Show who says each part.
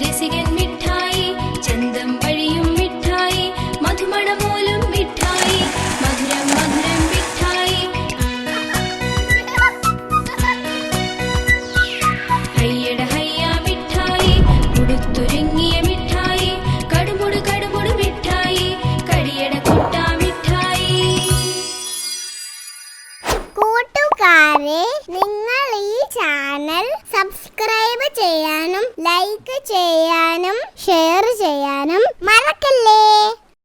Speaker 1: രസികൻ മിഠായി ചന്തം വഴിയും മിഠായി മധുമണമൂലും മിഠായി മധുരം മധുരം മിഠായി. ഹയ്യട ഹയ്യ മിഠായി ഉടുത്തുരുങ്ങിയ മിഠായി കടുമുടു കടുമുടു മിഠായി കടിയട കൊട്ട മിഠായി.
Speaker 2: കൂട്ടുകാരെ ചെയ്യാനും ലൈക്ക് ചെയ്യാനും ഷെയർ ചെയ്യാനും